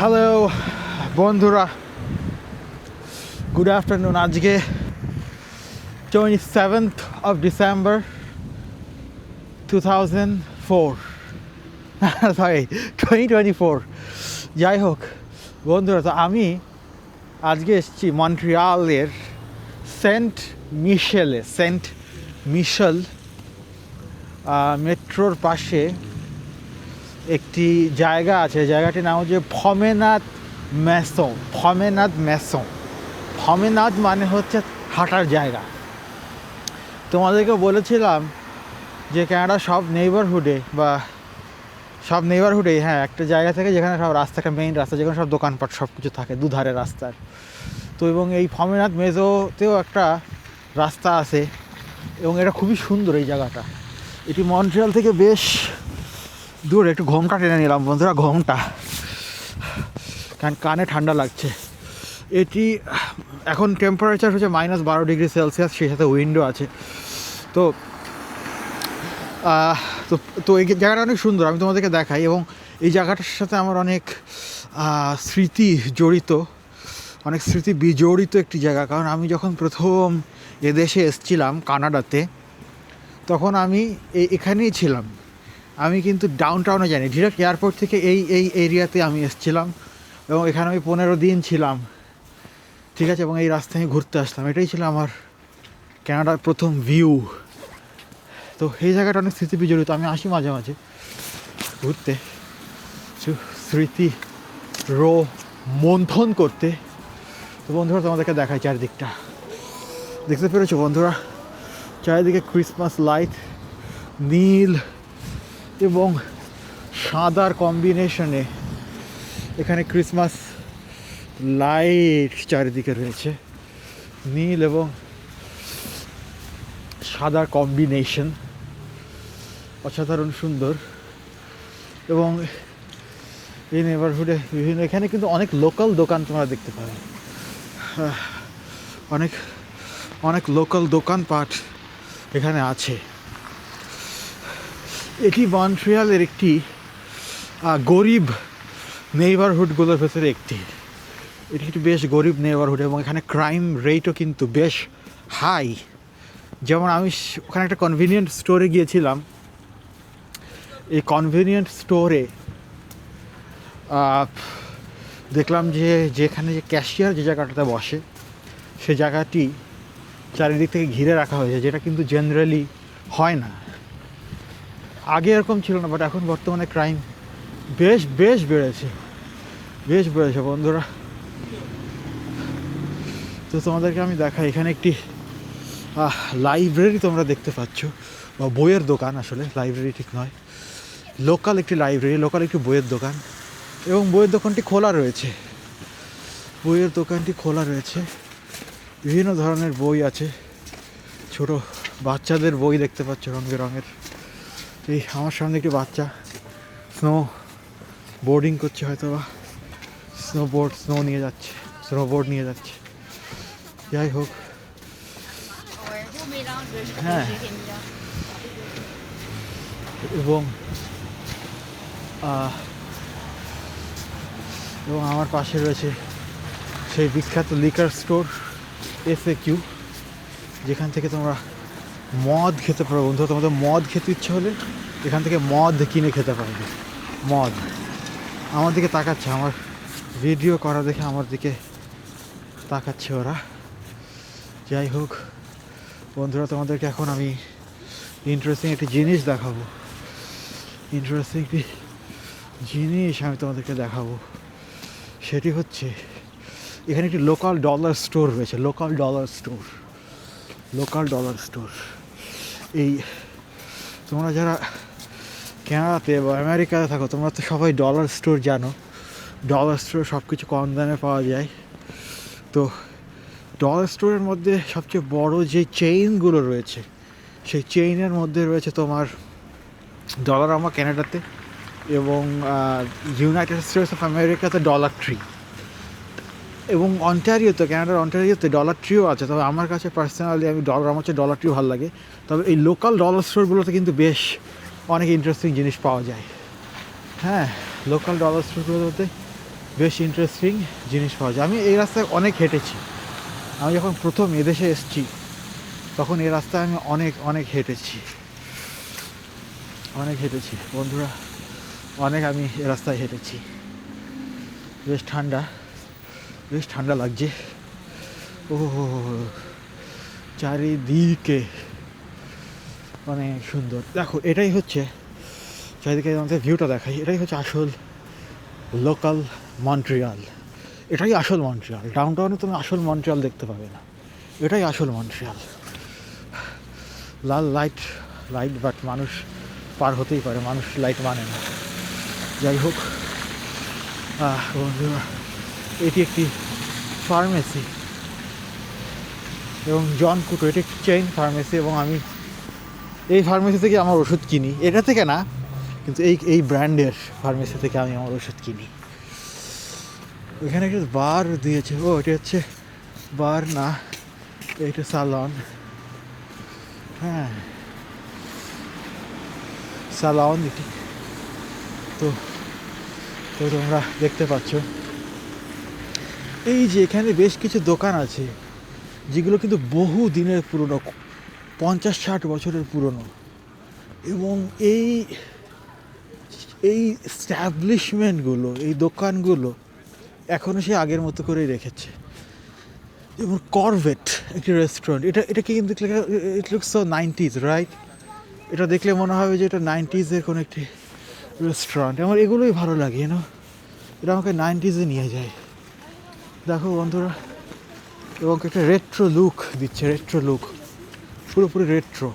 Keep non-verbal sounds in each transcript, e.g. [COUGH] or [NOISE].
Hello বন্ধুরা। Good afternoon আজকে twenty seventh of December two thousand four sorry twenty twenty four যাই হোক, বন্ধুরা, তো আমি আজকে এসেছি মন্ট্রিয়ালের সেন্ট মিশেলে, সেন্ট মিশেল মেট্রোর পাশে একটি জায়গা আছে, জায়গাটির নাম হচ্ছে ফমেনাথ ম্যাসো ফমেনাথ ম্যাসো ফমেনাথ মানে হচ্ছে হাঁটার জায়গা। তোমাদেরকে বলেছিলাম যে ক্যানাডা সব নেইবারহুডে বা সব নেইবারহুডে হ্যাঁ একটা জায়গা থেকে যেখানে সব রাস্তাটা মেইন রাস্তা, যেখানে সব দোকানপাট সব কিছু থাকে, দুধারে রাস্তার। তো এবং এই ফমেনাথ মেজোতেও একটা রাস্তা আছে এবং এটা খুবই সুন্দর এই জায়গাটা। এটি মন্ট্রিয়াল থেকে বেশ দূর একটু ঘোমটা টেনে নিলাম বন্ধুরা, ঘোমটা। কারণ কানে ঠান্ডা লাগছে। এটি এখন টেম্পারেচার হচ্ছে মাইনাস বারো ডিগ্রি সেলসিয়াস সেই সাথে উইন্ডো আছে। তো তো তো এই জায়গাটা অনেক সুন্দর, আমি তোমাদেরকে দেখাই। এবং এই জায়গাটার সাথে আমার অনেক স্মৃতি জড়িত। অনেক স্মৃতি বিজড়িত একটি জায়গা। কারণ আমি যখন প্রথম এদেশে এসেছিলাম কানাডাতে, তখন আমি এখানেই ছিলাম। আমি কিন্তু ডাউন টাউনে যাইনি। ডিরেক্ট এয়ারপোর্ট থেকে এই এই এরিয়াতে আমি এসেছিলাম এবং এখানে আমি পনেরো দিন ছিলাম। ঠিক আছে? এবং এই রাস্তায় আমি ঘুরতে আসলাম এটাই ছিল আমার কানাডার প্রথম ভিউ তো এই জায়গাটা অনেক স্মৃতি বিজড়িত আমি আসি মাঝে মাঝে ঘুরতে। স্মৃতি রো মন্থন করতে। তো বন্ধুরা, তোমাদেরকে দেখায় চারিদিকটা। দেখতে পেরেছ বন্ধুরা? চারিদিকে ক্রিসমাস লাইট নীল এবং সাদার কম্বিনেশনে এখানে ক্রিসমাস লাইট চারিদিকে রয়েছে। নীল এবং সাদার কম্বিনেশন। অসাধারণ সুন্দর। এবং এই নেবারহুডে বিভিন্ন, এখানে কিন্তু অনেক লোকাল দোকান তোমরা দেখতে পাবে। অনেক অনেক লোকাল দোকানপাট এখানে আছে। এটি মন্ট্রিয়ালের একটি গরিব নেইবারহুডগুলোর ভেতরে একটি। এটি একটি বেশ গরিব নেইবারহুড এবং এখানে ক্রাইম রেটও কিন্তু বেশ হাই যেমন আমি ওখানে একটা কনভিনিয়েন্ট স্টোরে গিয়েছিলাম। এই কনভিনিয়েন্ট স্টোরে দেখলাম যে যেখানে যে ক্যাশিয়ার যে জায়গাটাতে বসে, সে জায়গাটি চারিদিক থেকে ঘিরে রাখা হয়েছে, যেটা কিন্তু জেনারেলি হয় না। আগে এরকম ছিল না বাট এখন বর্তমানে ক্রাইম বেশ বেশ বেড়েছে। বেশ বেড়েছে বন্ধুরা। তো তোমাদেরকে আমি দেখাই, এখানে একটি লাইব্রেরি তোমরা দেখতে পাচ্ছ, বা বইয়ের দোকান আসলে লাইব্রেরি ঠিক নয়। লোকাল একটি লাইব্রেরি লোকাল একটি বইয়ের দোকান, এবং বইয়ের দোকানটি খোলা রয়েছে। বইয়ের দোকানটি খোলা রয়েছে। বিভিন্ন ধরনের বই আছে। ছোট বাচ্চাদের বই দেখতে পাচ্ছ, রঙ বেরঙের। এই, আমার সামনে একটি বাচ্চা। স্নো বোর্ডিং করছে হয়তো বা স্নো বোর্ড স্নো নিয়ে যাচ্ছে। স্নো বোর্ড নিয়ে যাচ্ছে। যাই হোক। হ্যাঁ। এবং এবং আমার পাশে রয়েছে সেই বিখ্যাত liquor store S A Q যেখান থেকে তোমরা মদ খেতে পারো বন্ধু। তোমাদের মদ খেতে ইচ্ছে হলে এখান থেকে মদ কিনে খেতে পারবে। মদ। আমার দিকে তাকাচ্ছে, আমার ভিডিও করা দেখে আমার দিকে তাকাচ্ছে ওরা। যাই হোক, বন্ধুরা, তোমাদেরকে এখন আমি ইন্টারেস্টিং একটি জিনিস দেখাবো। ইন্টারেস্টিং একটি জিনিস আমি তোমাদেরকে দেখাবো। সেটি হচ্ছে, এখানে একটি লোকাল ডলার স্টোর রয়েছে local dollar store local dollar store এই, তোমরা যারা কানাডাতে বা আমেরিকাতে থাকো, তোমরা তো সবাই ডলার স্টোর জানো। ডলার স্টোর সব কিছু কম দামে পাওয়া যায়। তো ডলার স্টোরের মধ্যে সবচেয়ে বড় যে চেইনগুলো রয়েছে, সেই চেইনের মধ্যে রয়েছে তোমার ডলার আমার ক্যানাডাতে এবং ইউনাইটেড স্টেটস অফ আমেরিকাতে ডলার ট্রি এবং অন্টারিওতে ক্যানাডার অন্টারিওতে ডলার ট্রিও আছে, তবে আমার কাছে পার্সোনালি আমি ডলার আমার হচ্ছে ডলার ট্রিও ভালো লাগে। তবে এই লোকাল ডলার স্টোরগুলোতে কিন্তু বেশ অনেক ইন্টারেস্টিং জিনিস পাওয়া যায়। হ্যাঁ লোকাল ডলার স্টোরগুলোতে বেশ ইন্টারেস্টিং জিনিস পাওয়া যায়। আমি এই রাস্তায় অনেক হেঁটেছি। আমি যখন প্রথম এদেশে এসেছি, তখন এই রাস্তায় আমি অনেক অনেক হেঁটেছি। অনেক হেঁটেছি। বন্ধুরা, অনেক আমি এ রাস্তায় হেঁটেছি। বেশ ঠান্ডা। বেশ ঠান্ডা লাগছে। ও, চারিদিকে মানে সুন্দর। দেখো, এটাই হচ্ছে চারিদিকে আমাদের ভিউটা দেখাই। এটাই হচ্ছে আসল লোকাল মন্ট্রিয়াল এটাই আসল মন্ট্রিয়াল ডাউন টাউনে তুমি আসল মন্ট্রিয়াল দেখতে পাবে না। এটাই আসল মন্ট্রিয়াল লাল লাইট লাইট বাট মানুষ পার হতেই পারে। মানুষ লাইট মানে না। যাই হোক বন্ধুরা এটি একটি ফার্মেসি এবং জন কুটো এটি একটি চেইন ফার্মেসি এবং আমি এই ফার্মেসি থেকে আমার ওষুধ কিনি। এটা থেকে না, কিন্তু এই এই ব্র্যান্ডের ফার্মেসি থেকে আমি আমার ওষুধ কিনি। এখানে একটা বার দিয়েছে। ও, এটা হচ্ছে বার না, এটা সালন হ্যাঁ। সালন এটি। তো তো তোমরা দেখতে পাচ্ছ। এই যে এখানে বেশ কিছু দোকান আছে, যেগুলো কিন্তু বহু দিনের পুরনো, পঞ্চাশ ষাট বছরের পুরনো। এবং এই এই স্ট্যাবলিশমেন্টগুলো এই দোকানগুলো এখনও সে আগের মতো করেই রেখেছে। যেমন করভেট একটি রেস্টুরেন্ট এটা এটা কি কিন্তু ইট লুকস নাইনটিজ রাইট এটা দেখলে মনে হবে যে এটা নাইনটিজের কোনো একটি রেস্টুরেন্ট আমার এগুলোই ভালো লাগে না এটা আমাকে নাইনটিজে নিয়ে যায়। দেখো বন্ধুরা, এবং একটা রেট্রো লুক দিচ্ছে রেট্রো লুক পুরোপুরি রেট্রো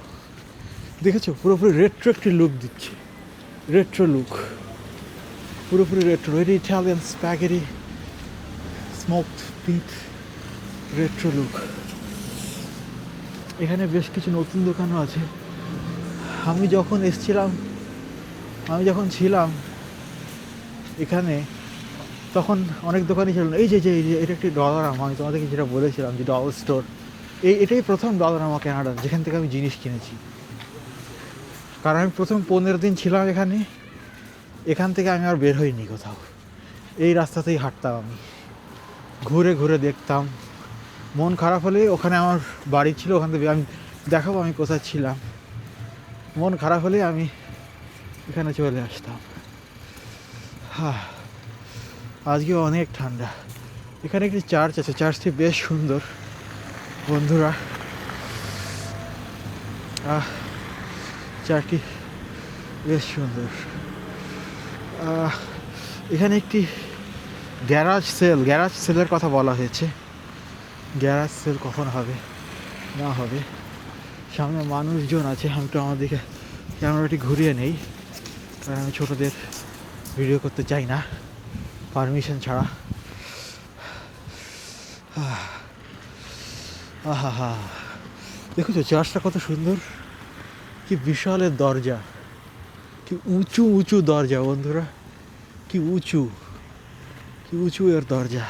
দেখেছ? পুরোপুরি রেট্রো একটি লুক দিচ্ছে। রেট্রো লুক পুরোপুরি রেট্রো এটি Italian spaghetti smoked pit retro look এখানে বেশ কিছু নতুন দোকানও আছে। আমি যখন এসছিলাম, আমি যখন ছিলাম, এখানে তখন অনেক দোকানই ছিল এই যে যে এটা একটি ডলার আমি তোমাদেরকে যেটা বলেছিলাম যে ডলার স্টোর এই, এটাই প্রথম ডলার আমার কেনাডার যেখান থেকে আমি জিনিস কিনেছি। কারণ আমি প্রথম পনেরো দিন ছিলাম এখানে, এখান থেকে আমি আর বের হইনি কোথাও। এই রাস্তাতেই হাঁটতাম আমি। ঘুরে ঘুরে দেখতাম। মন খারাপ হলে ওখানে আমার বাড়ি ছিল, ওখান থেকে আমি দেখাবো আমি কোথায় ছিলাম। মন খারাপ হলে আমি এখানে চলে আসতাম। হ্যাঁ আজকে অনেক ঠান্ডা। এখানে একটি চার্চ আছে চার্চটি বেশ সুন্দর। বন্ধুরা, আহ চার্চটি বেশ সুন্দর। এখানে একটি গ্যারাজ সেল গ্যারাজ সেলের কথা বলা হয়েছে। গ্যারাজ সেল কখন হবে? না হবে। সামনে মানুষজন আছে, আমি তো আমাদেরকে ক্যামেরাটি ঘুরিয়ে নেই। কারণ আমি ছোটোদের ভিডিও করতে চাই না। পারমিশন ছাড়া। আহা হা চার্চটা কত সুন্দর? কি বিশালের দরজা। কি উঁচু উঁচু দরজা বন্ধুরা। কি উঁচু। কি উঁচু এর দরজা।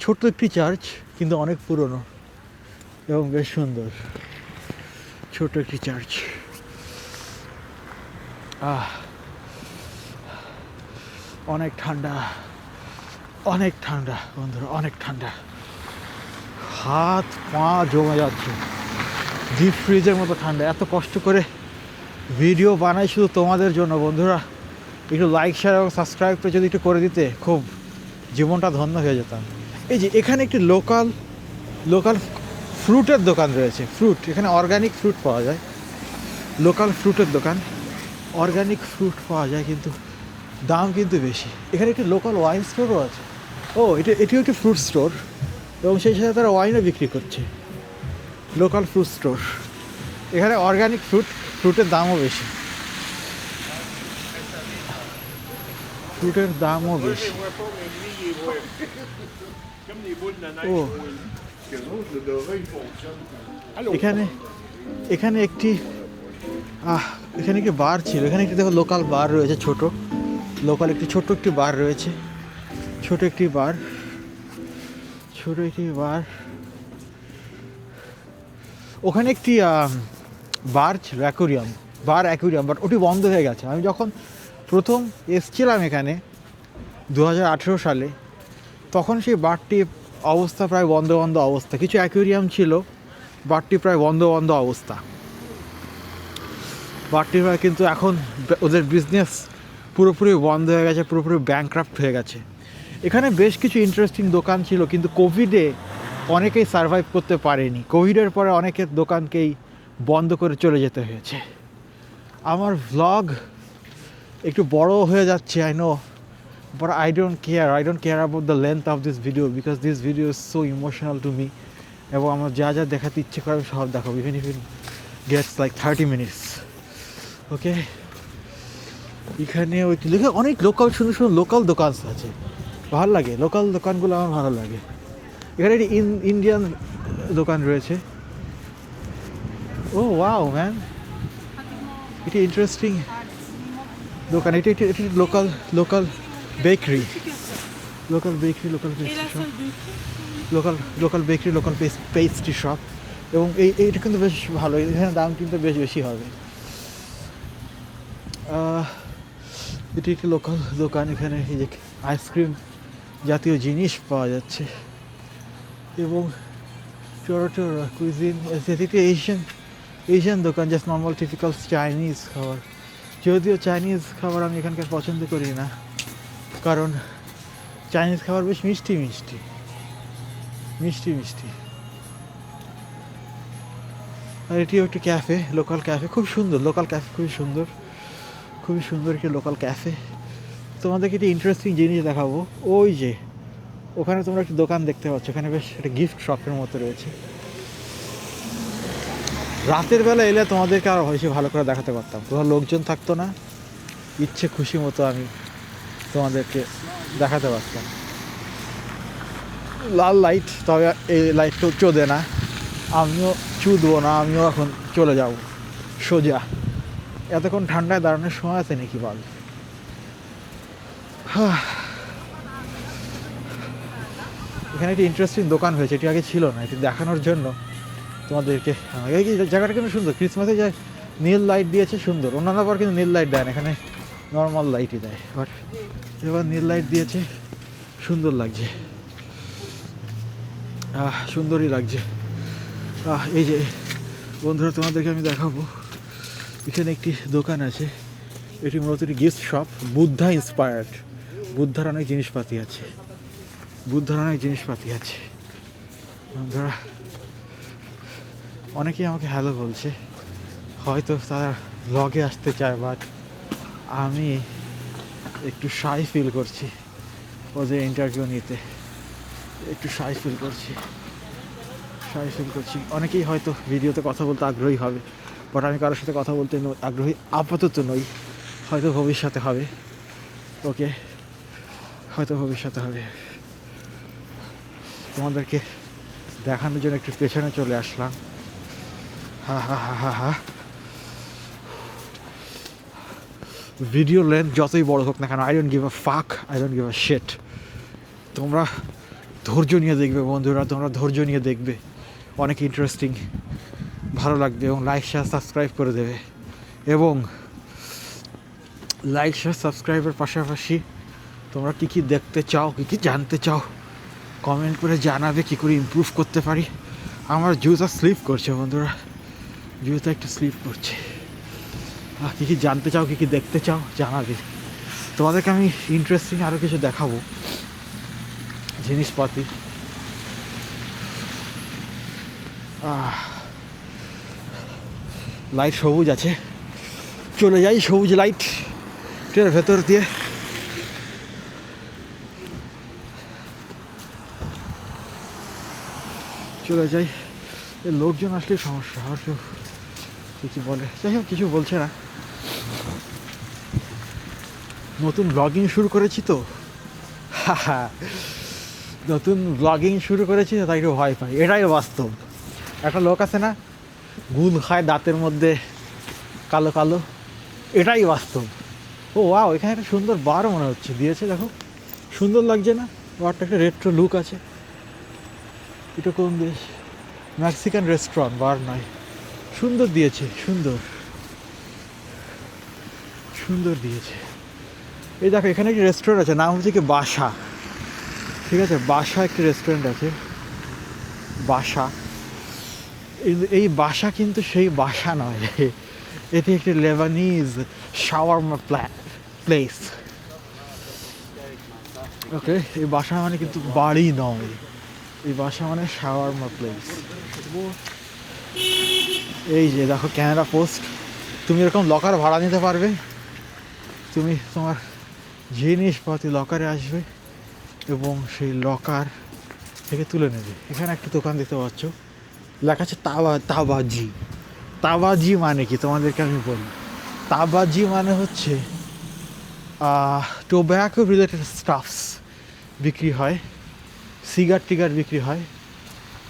ছোট্ট একটি চার্চ, কিন্তু অনেক পুরনো এবং বেশ সুন্দর। ছোট একটি চার্চ। আহ। অনেক ঠান্ডা অনেক ঠান্ডা, বন্ধুরা, অনেক ঠান্ডা। হাত, পা জমে যাচ্ছে। ডিপ ফ্রিজের মতো ঠান্ডা। এত কষ্ট করে ভিডিও বানাই শুধু তোমাদের জন্য, বন্ধুরা। একটু লাইক শেয়ার এবং সাবস্ক্রাইব সাবস্ক্রাইবটা যদি একটু করে দিতে, খুব জীবনটা ধন্য হয়ে যেতাম। এই যে, এখানে একটি লোকাল লোকাল ফ্রুটের দোকান রয়েছে। ফ্রুট এখানে অর্গানিক ফ্রুট পাওয়া যায়। লোকাল ফ্রুটের দোকান। অর্গানিক ফ্রুট পাওয়া যায় কিন্তু দাম কিন্তু বেশি। এখানে একটি লোকাল ওয়াইন স্টোরও আছে। ও, এটা, এটিও একটি ফ্রুট স্টোর এবং সেই সাথে তারা ওয়াইনও বিক্রি করছে। লোকাল ফ্রুট স্টোর এখানে অর্গানিক ফ্রুট ফ্রুটের দামও বেশি। ফ্রুটের দামও বেশি। ও? এখানে এখানে একটি, আহ, এখানে একটি বার ছিল। এখানে একটি দেখো লোকাল বার রয়েছে ছোট। লোকাল একটি ছোট একটি বার রয়েছে। ছোট একটি বার। ছোট একটি বার। ওখানে একটি বার ছিল, অ্যাকোরিয়াম। বার, অ্যাকোরিয়াম বাট ওটি বন্ধ হয়ে গেছে। আমি যখন প্রথম এসছিলাম এখানে দু হাজার আঠেরো সালে, তখন সেই বারটি অবস্থা প্রায় বন্ধ বন্ধ অবস্থা। কিছু অ্যাকুয়ারিয়াম ছিল, বারটি প্রায় বন্ধ বন্ধ অবস্থা। বারটি প্রায় কিন্তু এখন ওদের বিজনেস পুরোপুরি বন্ধ হয়ে গেছে, পুরোপুরি ব্যাংক্রাফ্ট হয়ে গেছে। এখানে বেশ কিছু ইন্টারেস্টিং দোকান ছিল, কিন্তু কোভিডে অনেকেই সার্ভাইভ করতে পারেনি। কোভিডের পরে অনেকের দোকানকেই বন্ধ করে চলে যেতে হয়েছে। আমার ভ্লগ একটু বড় হয়ে যাচ্ছে I know but I don't care I don't care about the length of this video, because this video is so emotional to me. এবং আমার যা যা দেখাতে ইচ্ছে করে আমি সব দেখাবো even eve gets like thirty minutes okay এখানে ওই লিখে অনেক লোকাল সুন্দর সুন্দর লোকাল দোকান আছে। ভালো লাগে লোকাল দোকানগুলো আমার ভালো লাগে। এখানে একটি ইন্ডিয়ান দোকান রয়েছে। ও ওয়াও ম্যান এটি ইন্টারেস্টিং দোকান এটি একটি এটি local local bakery local bakery local pastry shop local local bakery local pastry shop এবং এই এইটা কিন্তু বেশ ভালো এখানে দাম কিন্তু বেশ বেশি হবে। এটি একটি লোকাল দোকান। এখানে এই যে আইসক্রিম জাতীয় জিনিস পাওয়া যাচ্ছে। এবং চোরা চোরা কুইজিন এশিয়ান এশিয়ান দোকান জাস্ট নর্মাল টিপিক্যাল চাইনিজ খাবার। যদিও চাইনিজ খাবার আমি এখানকার পছন্দ করি না, কারণ চাইনিজ খাবার বেশ মিষ্টি মিষ্টি মিষ্টি মিষ্টি। আর এটিও একটি ক্যাফে লোকাল ক্যাফে খুব সুন্দর লোকাল ক্যাফে খুবই সুন্দর। খুবই সুন্দর একটি লোকাল ক্যাফে তোমাদেরকে একটি ইন্টারেস্টিং জিনিস দেখাবো। ওই যে, ওখানে তোমরা একটি দোকান দেখতে পাচ্ছ। ওখানে বেশ একটা গিফট শপের মতো রয়েছে। রাতের বেলা এলে তোমাদেরকে আরও বেশি ভালো করে দেখাতে পারতাম। তোমার লোকজন থাকতো না। ইচ্ছে খুশি মতো আমি তোমাদেরকে দেখাতে পারতাম। লাল লাইট তবে এই লাইটটাও চোদে না। আমিও চুদবো না, আমিও এখন চলে যাব। সোজা। এতক্ষণ ঠান্ডায় দাঁড়ানোর সময় আছে নাকি বল। এখানে একটি ইন্টারেস্টিং দোকান হয়েছে, এটি আগে ছিল না, এটি দেখানোর জন্য তোমাদেরকে এই জায়গাটা কিন্তু সুন্দর ক্রিসমাসে যে নীল লাইট দিয়েছে সুন্দর, অন্যান্য বার কিন্তু নীল লাইট দেয় না, এখানে নর্মাল লাইটই দেয় বাট এবার নীল লাইট দিয়েছে, সুন্দর লাগছে। সুন্দরই লাগছে। এই যে বন্ধুরা, তোমাদেরকে আমি দেখাবো। এখানে একটি দোকান আছে। এটি মূলত একটি গিফট শপ বুদ্ধা ইন্সপায়ার্ড বুদ্ধার অনেক জিনিসপাতি আছে। বুদ্ধার অনেক জিনিসপাতি আছে। বন্ধুরা অনেকেই আমাকে হ্যালো বলছে। হয়তো তারা ব্লগে আসতে চায় বাট আমি একটু সাই ফিল করছি ওদের ইন্টারভিউ নিতে। একটু সাই ফিল করছি। সাই ফিল করছি। অনেকেই হয়তো ভিডিওতে কথা বলতে আগ্রহী হবে। বাট আমি কারোর সাথে কথা বলতে আগ্রহী, আপাতত নই। হয়তো ভবিষ্যতে হবে। ওকে হয়তো ভবিষ্যতে হবে। তোমাদেরকে দেখানোর জন্য একটু পেছনে চলে আসলাম। হা হা ভিডিও লেন্থ যতই বড় হোক না কেন আই ডোন্ট গিভ আ ফাক আই ডোন্ট গিভ আ শেট তোমরা ধৈর্য নিয়ে দেখবে বন্ধুরা, তোমরা ধৈর্য নিয়ে দেখবে। অনেক ইন্টারেস্টিং ভালো লাগবে এবং লাইক শেয়ার সাবস্ক্রাইব করে দেবে। এবং লাইক শেয়ার সাবস্ক্রাইবের পাশাপাশি তোমরা কী কী দেখতে চাও কী কী জানতে চাও কমেন্ট করে জানাবে কী করে ইমপ্রুভ করতে পারি। আমার জুতা স্লিপ করছে বন্ধুরা। জুতা একটু স্লিপ করছে। আর কী কী জানতে চাও কী কী দেখতে চাও জানাবে। তোমাদেরকে আমি ইন্টারেস্টিং আরও কিছু দেখাবো। জিনিসপাতি। আহ, লাইট সবুজ আছে। চলে যাই সবুজ লাইট। ট্রেনের ভেতর দিয়ে। চলে যাই। লোকজন আসলে সমস্যা, আর কেউ কিছু বলে। যাই হোক, কিছু বলছে না। নতুন ব্লগিং শুরু করেছি তো। নতুন ব্লগিং শুরু করেছি তাই একটু ভয় পাই এটাই বাস্তব। একটা লোক আছে না গুদ খায় দাঁতের মধ্যে কালো কালো। এটাই বাস্তব। ও ওয়াও এখানে একটা সুন্দর বার মনে হচ্ছে। দিয়েছে, দেখো। সুন্দর লাগছে না? বারটা একটা রেট্রো লুক আছে। এটা কোন দেশ? মেক্সিকান রেস্টুরেন্ট বার নয়। সুন্দর দিয়েছে, সুন্দর। সুন্দর দিয়েছে। এই দেখো, এখানে একটি রেস্টুরেন্ট আছে, নাম হচ্ছে কি বাসা। ঠিক আছে? বাসা একটি রেস্টুরেন্ট আছে। বাসা। এই- বাসা কিন্তু সেই বাসা নয়। এটি একটি লেবানিজ শাওয়ারমা প্লেস ওকে এই বাসা মানে কিন্তু বাড়ি নয়। এই বাসা মানে শাওয়ারমা প্লেস এই যে দেখো ক্যানাডা পোস্ট তুমি এরকম লকার ভাড়া নিতে পারবে। তুমি তোমার জিনিসপাতি লকারে আসবে এবং সেই লকার থেকে তুলে নেবে। এখানে একটা দোকান দেখতে পাচ্ছ। লেখা আছে তাবা, তাবাজি। তাবাজি মানে কি? তোমাদেরকে আমি বলি। তাবাজি মানে হচ্ছে টোব্যাকো রিলেটেড স্টাফস বিক্রি হয় সিগার টিগার বিক্রি হয়,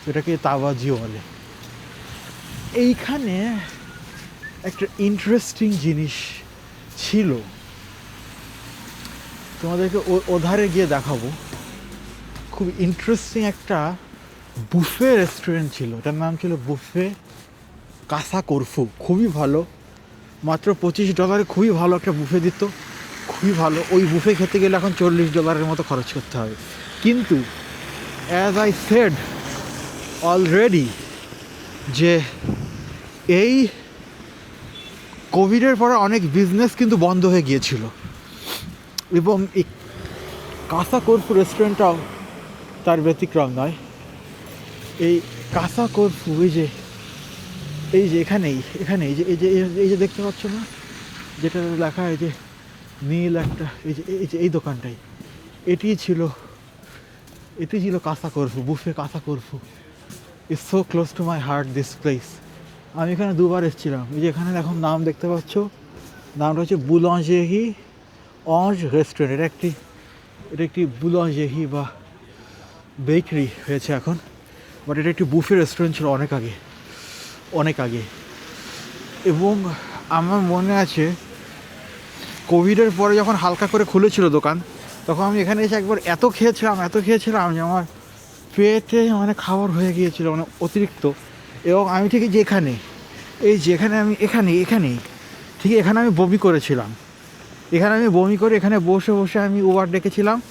এটাকে তাবাজি বলে। এইখানে একটা ইন্টারেস্টিং জিনিস ছিল। তোমাদেরকে ওধারে গিয়ে দেখাবো। খুব ইন্টারেস্টিং একটা বুফে রেস্টুরেন্ট ছিল এটার নাম ছিল বুফে কাসা করফু খুবই ভালো। মাত্র পঁচিশ ডলারে খুবই ভালো একটা বুফে দিত, খুবই ভালো। ওই বুফে খেতে গেলে এখন চল্লিশ ডলারের মতো খরচ করতে হবে। কিন্তু অ্যাজ আই সেড অলরেডি যে এই কোভিডের পরে অনেক বিজনেস কিন্তু বন্ধ হয়ে গিয়েছিল। এবং এই কাসা করফু রেস্টুরেন্টটাও তার ব্যতিক্রম নয়। এই কাসা করফু এই যে এই যে এখানেই এখানে এই যে এই যে এই যে দেখতে পাচ্ছ না? যেটা লেখা এই যে নীল একটা, এই যে এই যে, এই দোকানটাই। এটি ছিল এটি ছিল Casa Corfu buffet Casa Corfu is so close to my heart this place আমি এখানে দুবার এসেছিলাম। এই যে এখানে এখন নাম দেখতে পাচ্ছ? নামটা হচ্ছে বুলঞ্জেহি অঞ্জ রেস্টুরেন্ট এটা একটি এটা একটি বুলঞ্জেহি বা বেকারি হয়েছে এখন। বাট এটা একটি বুফে রেস্টুরেন্ট ছিল অনেক আগে। অনেক আগে। এবং আমার মনে আছে কোভিডের পরে যখন হালকা করে খুলেছিল দোকান, তখন আমি এখানে এসে একবার এত খেয়েছিলাম এত খেয়েছিলাম যে আমার পেটে মানে খাবার হয়ে গিয়েছিল মানে অতিরিক্ত। এবং আমি ঠিক যেখানে, এই যেখানে আমি, এখানে, এখানেই, ঠিক এখানে আমি বমি করেছিলাম। এখানে আমি বমি করে এখানে বসে বসে আমি উবার ডেকেছিলাম।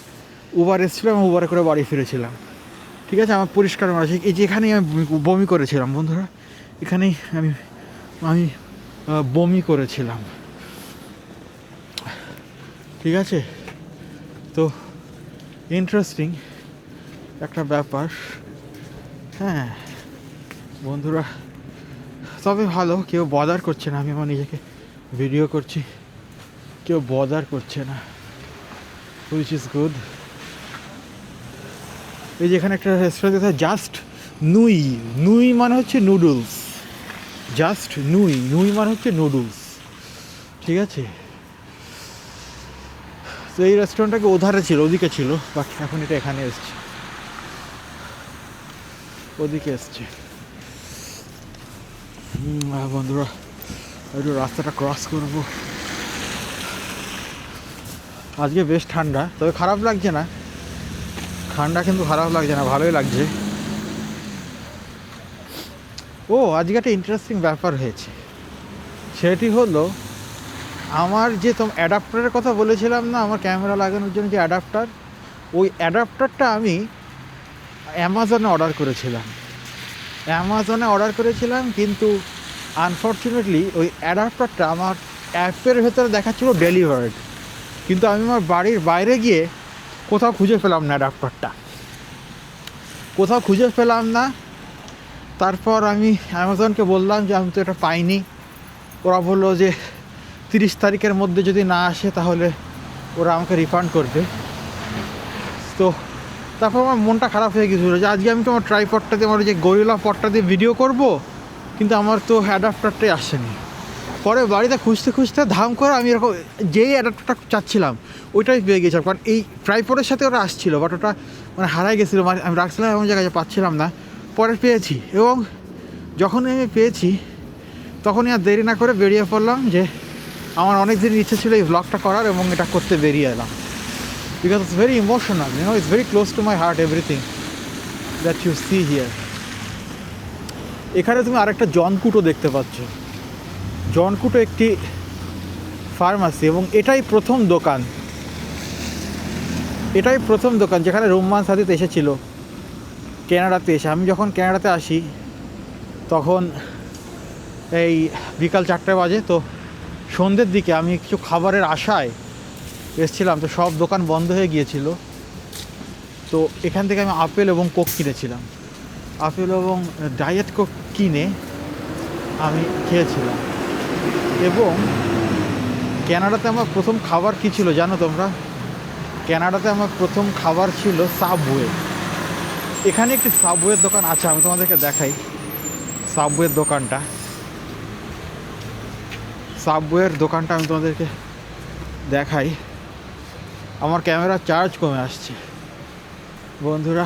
উবার এসেছিলাম উবারে করে বাড়ি ফিরেছিলাম। ঠিক আছে? আমার পরিষ্কার মনে আছে। এই যে এখানেই আমি বমি করেছিলাম, বন্ধুরা। এখানেই আমি আমি বমি করেছিলাম। ঠিক আছে? তো ইন্টারেস্টিং একটা ব্যাপার। হ্যাঁ বন্ধুরা, তবে ভালো, কেউ বদার করছে না। আমি আমার নিজেকে ভিডিও করছি। কেউ বদার করছে না। হুইচ ইজ গুড এই যে এখানে একটা রেস্টুরেন্ট আছে জাস্ট নুই নুই মানে হচ্ছে নুডলস জাস্ট নুই নুই মানে হচ্ছে নুডলস ঠিক আছে? তো এই রেস্টুরেন্টটাকে ওধারে ছিল, ওদিকে ছিল বাট এখন এটা এখানে এসছে। ওদিকে এসছে। বন্ধুরা, একটু রাস্তাটা ক্রস করব। আজকে বেশ ঠান্ডা, তবে খারাপ লাগছে না। ঠান্ডা কিন্তু খারাপ লাগছে না, ভালোই লাগছে। ও, আজকে একটা ইন্টারেস্টিং ব্যাপার হয়েছে। সেটি হলো, আমার যে তোম অ্যাডাপ্টারের কথা বলেছিলাম না, আমার ক্যামেরা লাগানোর জন্য যে অ্যাডাপ্টার ওই অ্যাডাপ্টারটা আমি অ্যামাজনে অর্ডার করেছিলাম। অ্যামাজনে অর্ডার করেছিলাম, কিন্তু আনফর্চুনেটলি ওই অ্যাডাপ্টারটা আমার অ্যাপের ভেতরে দেখাচ্ছিল ডেলিভার্ড কিন্তু আমি আমার বাড়ির বাইরে গিয়ে কোথাও খুঁজে পেলাম না অ্যাডাপ্টারটা কোথাও খুঁজে পেলাম না। তারপর আমি অ্যামাজনকে বললাম যে, আমি তো এটা পাইনি। ওরা বলল যে, তিরিশ তারিখের মধ্যে যদি না আসে, তাহলে ওরা আমাকে রিফান্ড করবে। তো তারপর আমার মনটা খারাপ হয়ে গেছিল যে, আজকে আমি তো আমার দিয়ে, আমার যে গরিলা পটটা দিয়ে ভিডিও করব, কিন্তু আমার তো অ্যাডাপ্টারটাই আসেনি। পরে বাড়িতে খুঁজতে খুঁজতে ধাম করে আমি এরকম যেই অ্যাডাপ্টারটা চাচ্ছিলাম, ওইটাই পেয়ে গেছিলাম। কারণ এই ট্রাইপডের সাথে ওটা আসছিল বাট ওটা মানে হারাই গেছিল। মানে আমি রাখছিলাম এমন জায়গায় পাচ্ছিলাম না। পরে পেয়েছি এবং যখনই আমি পেয়েছি, তখনই আর দেরি না করে বেরিয়ে পড়লাম যে আমার অনেক দিন ইচ্ছে ছিল এই ব্লগটা করার এবং এটা করতে বেরিয়ে এলাম। Because it's very emotional you know it's very close to my heart everything that you see here এখানে তুমি আরেকটা জনকুটো দেখতে পাচ্ছ। জনকুটো একটি ফার্মাসি এবং এটাই প্রথম দোকান। এটাই প্রথম দোকান যেখানে রোমান সাদিত এসেছিল। কেনাডাতে এসে। আমি যখন কেনাডাতে আসি, তখন এই বিকাল চারটে বাজে, তো সন্ধ্যের দিকে আমি কিছু খাবারের আশায় এসেছিলাম, তো সব দোকান বন্ধ হয়ে গিয়েছিল। তো এখান থেকে আমি আপেল এবং কোক কিনেছিলাম। আপেল এবং ডায়েট কোক কিনে আমি খেয়েছিলাম। এবং ক্যানাডাতে আমার প্রথম খাবার কী ছিল জানো তোমরা? ক্যানাডাতে আমার প্রথম খাবার ছিল সাবওয়ে। এখানে একটি সাবওয়ের দোকান আছে, আমি তোমাদেরকে দেখাই। সাবওয়ের দোকানটা। সাবওয়ের দোকানটা আমি তোমাদেরকে দেখাই। আমার ক্যামেরা চার্জ কমে আসছে। বন্ধুরা,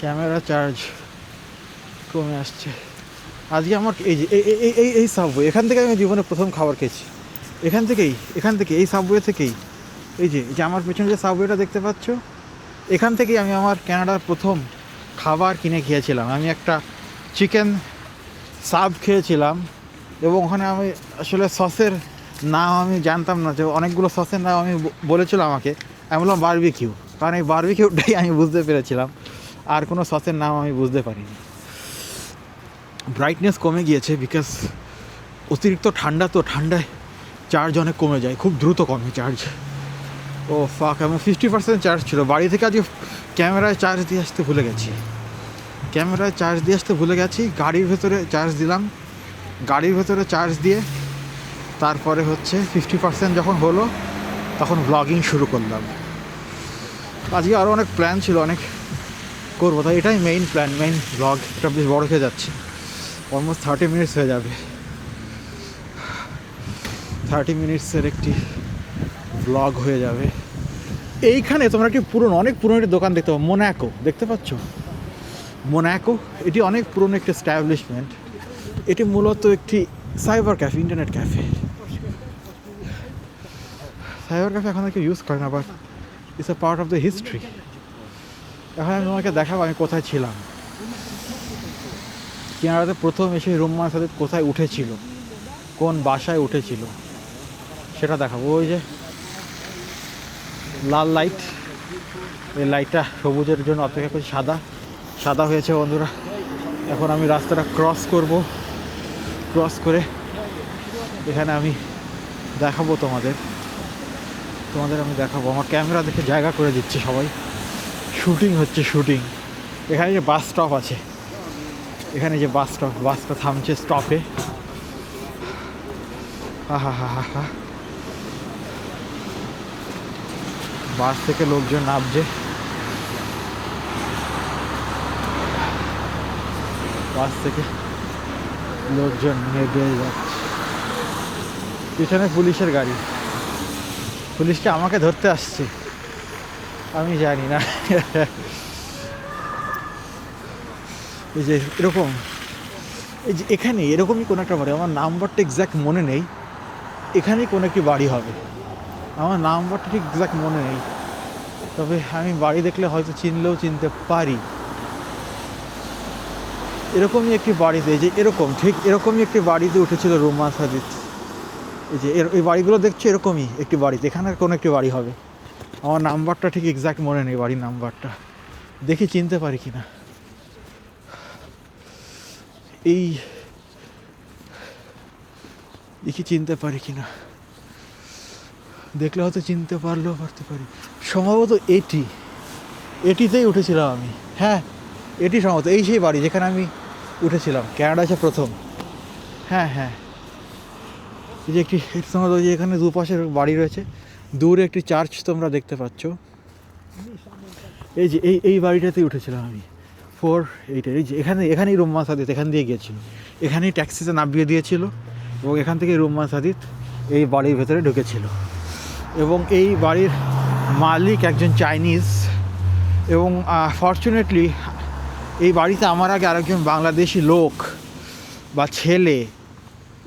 ক্যামেরা চার্জ কমে আসছে। আজকে আমার এই যে, এই- এই- এই সাবওয়ে এখান থেকে আমি জীবনে প্রথম খাবার খেয়েছি। এখান থেকেই, এখান থেকে এই সাবওয়ে থেকেই। এই যে যে আমার পেছনে যে সাবওয়েটা দেখতে পাচ্ছ, এখান থেকেই আমি আমার ক্যানাডার প্রথম খাবার কিনে খেয়েছিলাম। আমি একটা চিকেন সাব খেয়েছিলাম এবং ওখানে আমি আসলে সসের নাম আমি জানতাম না, যে অনেকগুলো সসের নাম আমি ব- বলেছিল আমাকে। আমি বললাম বারবিকিউ কারণ এই বারবিকিউটাই আমি বুঝতে পেরেছিলাম। আর কোনো সসের নাম আমি বুঝতে পারিনি। ব্রাইটনেস কমে গিয়েছে বিকজ অতিরিক্ত ঠান্ডা তো ঠান্ডায় চার্জ অনেক কমে যায়, খুব দ্রুত কমে চার্জ ও ফাক এবং ফিফটি পার্সেন্ট চার্জ ছিল। বাড়ি থেকে আজকে ক্যামেরায় চার্জ দিয়ে আসতে ভুলে গেছি। ক্যামেরায় চার্জ দিয়ে আসতে ভুলে গেছি, গাড়ির ভেতরে চার্জ দিলাম। গাড়ির ভেতরে চার্জ দিয়ে তারপরে হচ্ছে ফিফটি পার্সেন্ট যখন হলো, তখন ব্লগিং শুরু করলাম। আজকে আরও অনেক প্ল্যান ছিল, অনেক করব, তাই এটাই মেইন প্ল্যান মেইন ব্লগ এটা বেশ বড় হয়ে যাচ্ছে। অলমোস্ট থার্টি মিনিটস হয়ে যাবে। থার্টি মিনিটসের একটি ব্লগ হয়ে যাবে। এইখানে তোমরা একটি পুরনো, অনেক পুরনো একটি দোকান দেখতে পাবো মোনাকো দেখতে পাচ্ছ? মোনাকো এটি অনেক পুরনো একটি স্ট্যাবলিশমেন্ট এটি মূলত একটি cyber cafe internet cafe cyber cafe এখন আর কেউ ইউজ করে না but it's a part of the history এখন আমি তোমাকে দেখাবো আমি কোথায় ছিলাম। কেনাডাতে প্রথম এসে রোমান সাথে কোথায় উঠেছিল? কোন বাসায় উঠেছিল? সেটা দেখাবো। ওই যে লাল লাইট। এই লাইটটা সবুজের জন্য অপেক্ষা করছি, সাদা। সাদা হয়েছে বন্ধুরা। এখন আমি রাস্তাটা ক্রস করব। ক্রস করে এখানে আমি দেখাবো তোমাদের। তোমাদের আমি দেখাবো। আমার ক্যামেরা দেখে জায়গা করে দিচ্ছে সবাই। শুটিং হচ্ছে শুটিং। এখানে যে বাস স্টপ আছে। এখানে যে বাস স্টপ বাসটা থামছে স্টপে হা হা হা হা বাস থেকে লোকজন নামছে। বাস থেকে লোকজন নেমে যাচ্ছে। পিছনে পুলিশের গাড়ি। পুলিশকে আমাকে ধরতে আসছে। আমি জানি না। [LAUGHS] এই যে এরকম, এই যে এখানে এরকমই কোনো একটা বাড়ি, আমার নাম্বারটা এক্স্যাক্ট মনে নেই। এখানেই কোনো একটি বাড়ি হবে। আমার নাম্বারটা ঠিক এক্স্যাক্ট মনে নেই। তবে আমি বাড়ি দেখলে হয়তো চিনলেও চিনতে পারি। এরকমই একটি বাড়িতে যে এরকম, ঠিক এরকমই একটি বাড়িতে উঠেছিল রোমা সাজিদ। এই যে এই বাড়িগুলো দেখছ এরকমই একটি বাড়িতে, এখানে কোনো একটি বাড়ি হবে। আমার নাম্বারটা ঠিক এক্স্যাক্ট মনে নেই বাড়ির নাম্বারটা। দেখি চিনতে পারি কি না এই দেখি চিনতে পারি কি না? দেখলে হয়তো চিনতে পারলেও পারতে পারি। সম্ভবত এটি, এটিতেই উঠেছিলাম আমি। হ্যাঁ এটি সম্ভবত এই সেই বাড়ি যেখানে আমি উঠেছিলাম। ক্যানাডা আছে প্রথম। হ্যাঁ হ্যাঁ। এই যে একটি সম্ভবত যে এখানে দুপাশের বাড়ি রয়েছে। দূরে একটি চার্চ তোমরা দেখতে পাচ্ছ। এই যে, এই এই বাড়িটাতেই উঠেছিলাম আমি। ফোর, এইটা, এই যে এখানে, এখানেই রোম্মা সাদিত, এখান দিয়ে গিয়েছিল। এখানেই ট্যাক্সিতে নামিয়ে দিয়েছিল এবং এখান থেকে রোম্মা সাদিত এই বাড়ির ভেতরে ঢুকেছিল। এবং এই বাড়ির মালিক একজন চাইনিজ এবং ফর্চুনেটলি এই বাড়িতে আমার আগে আরেকজন বাংলাদেশি লোক বা ছেলে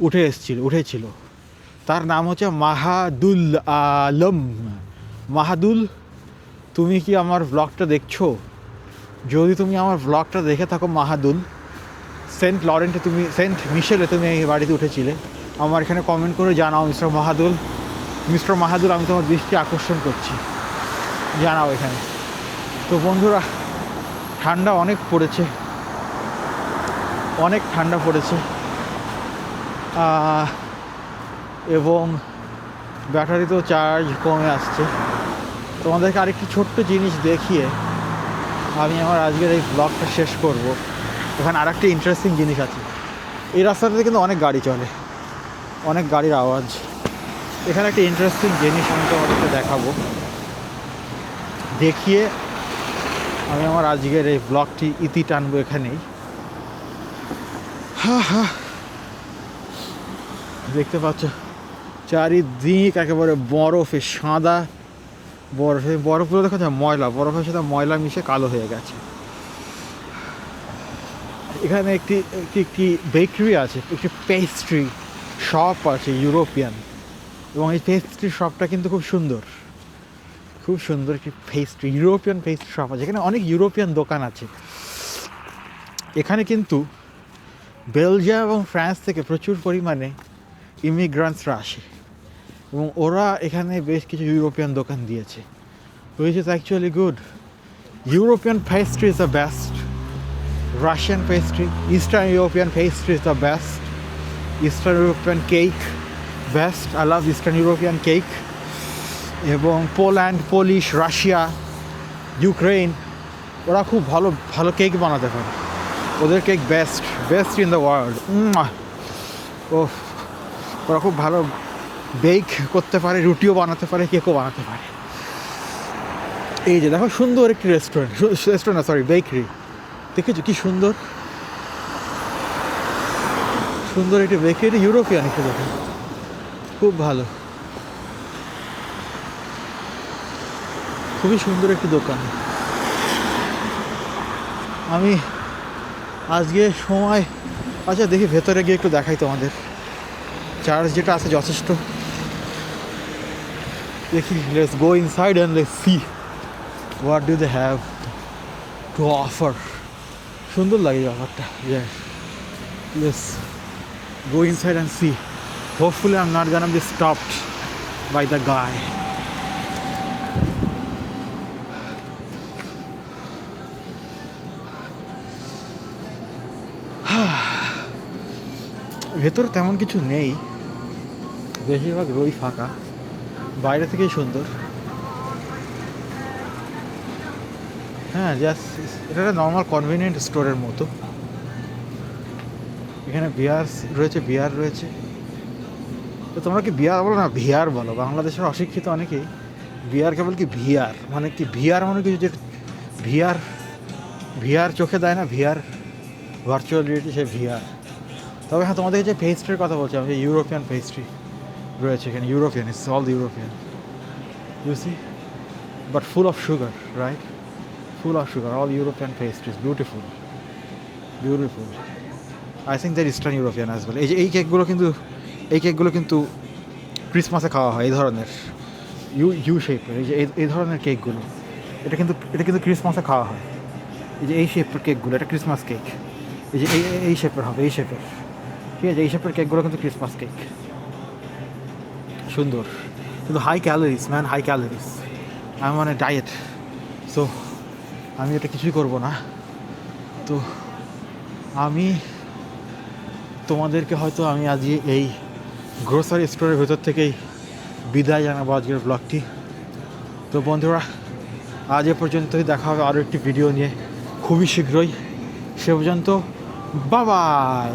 উঠে এসেছিল, উঠেছিল। তার নাম হচ্ছে মাহাদুল আলম। মাহাদুল, তুমি কি আমার ব্লগটা দেখছ? যদি তুমি আমার ব্লগটা দেখে থাকো মাহাদুল, সেন্ট লরেন্টে তুমি, সেন্ট মিশেলে তুমি এই বাড়িতে উঠেছিলে, আমার এখানে কমেন্ট করে জানাও মিস্টার মাহাদুল। মিস্টার মাহাদুল, আমি তোমার দৃষ্টি আকর্ষণ করছি। জানাও এখানে। তো বন্ধুরা, ঠান্ডা অনেক পড়েছে। অনেক ঠান্ডা পড়েছে। এবং ব্যাটারিতেও চার্জ কমে আসছে। তোমাদেরকে আরেকটি ছোট্ট জিনিস দেখিয়ে আমি আমার আজকের এই ব্লগটা শেষ করব। এখানে আরেকটি ইন্টারেস্টিং জিনিস আছে। এই রাস্তাটাতে কিন্তু অনেক গাড়ি চলে। অনেক গাড়ির আওয়াজ। এখানে একটা ইন্টারেস্টিং জিনিস আমি তোমাদেরকে দেখাবো। দেখিয়ে আমি আমার আজকের এই ব্লগটি ইতি টানবো এখানেই। হা হা। দেখতে পাচ্ছ? চারিদিক একেবারে বরফে, সাদা। বরফে বরফগুলো দেখো যায় ময়লা, বরফের সাথে ময়লা মিশে কালো হয়ে গেছে। এখানে একটি একটি একটি বেকারি আছে, একটি পেস্ট্রি শপ আছে ইউরোপিয়ান এবং এই পেস্ট্রি শপটা কিন্তু খুব সুন্দর। খুব সুন্দর একটি পেস্ট্রি ইউরোপিয়ান পেস্ট্রি শপ আছে। এখানে অনেক ইউরোপিয়ান দোকান আছে। এখানে কিন্তু বেলজিয়াম এবং ফ্রান্স থেকে প্রচুর পরিমাণে ইমিগ্রান্টসরা আসে। এবং ওরা এখানে বেশ কিছু ইউরোপিয়ান দোকান দিয়েছে। Which is actually good European pastry is the best Russian pastry eastern European pastry is the best eastern European cake best I love eastern European cake এবং পোল্যান্ড পোলিশ রাশিয়া ইউক্রেন ওরা খুব ভালো ভালো cake বানাতে পারে। ওদের cake best best in the world ও ওরা খুব ভালো বেক করতে পারে, রুটিও বানাতে পারে কেকও বানাতে পারে। এই যে দেখো, সুন্দর একটি রেস্টুরেন্ট রেস্টুরেন্ট সরি বেকারি দেখেছ কি সুন্দর? সুন্দর একটি বেকারি ইউরোপিয়ান একটি দেখো খুব ভালো। খুবই সুন্দর একটি দোকান। আমি আজকে সময় আচ্ছা দেখি ভেতরে গিয়ে একটু দেখাই তোমাদের। চার্জ যেটা আছে যথেষ্ট। দেখি let's go inside and let's see what do they have to সুন্দর লাগে ব্যাপারটা let's go inside and see hopefully I am not gonna be stopped by the guy ভেতরে তেমন কিছু নেই। বেশিরভাগ রই ফাঁকা। বাইরে থেকেই সুন্দর। হ্যাঁ জাস্ট এটা একটা নর্মাল কনভিনিয়েন্ট স্টোরের মতো। এখানে বিয়ার রয়েছে বিয়ার রয়েছে। তো তোমরা কি বিয়ার বলো? না ভিয়ার বলো। বাংলাদেশের অশিক্ষিত অনেকেই বিয়ার কেবল কি ভিয়ার মানে কি ভিয়ার মানে কিছু যে ভিয়ার ভিয়ার চোখে দেয় না ভিয়ার ভার্চুয়াল রিয়েলিটি সে ভিয়ার তবে হ্যাঁ তোমাদের যে পেস্ট্রির কথা বলছি, আমি ইউরোপিয়ান পেস্ট্রি রয়েছে এখানে European it's all European you see but full of sugar right full of sugar all European pastries beautiful beautiful I think that eastern European as well এই যে, এই কেকগুলো কিন্তু, এই কেকগুলো কিন্তু ক্রিসমাসে খাওয়া হয়, এই ধরনের ইউ ইউ শেপের এই যে, এই- ধরনের কেকগুলো এটা কিন্তু এটা কিন্তু ক্রিসমাসে খাওয়া হয়। এই যে, এই শেপের কেকগুলো এটা ক্রিসমাস কেক এই যে, এই- এই শেপের হবে, এই শেপের ঠিক আছে, এই শেপের কেকগুলো কিন্তু ক্রিসমাস কেক সুন্দর। কিন্তু high calories man high calories আমি মানে ডায়েট সো আমি এটা কিছুই করব না। তো, আমি তোমাদেরকে হয়তো আমি আজ এই গ্রোসারি স্টোরের ভেতর থেকেই বিদায় জানাব আজকের ব্লগটি তো বন্ধুরা, আজ এ পর্যন্তই দেখা হবে আরও একটি ভিডিও নিয়ে। খুবই শীঘ্রই। সে পর্যন্ত বাবাই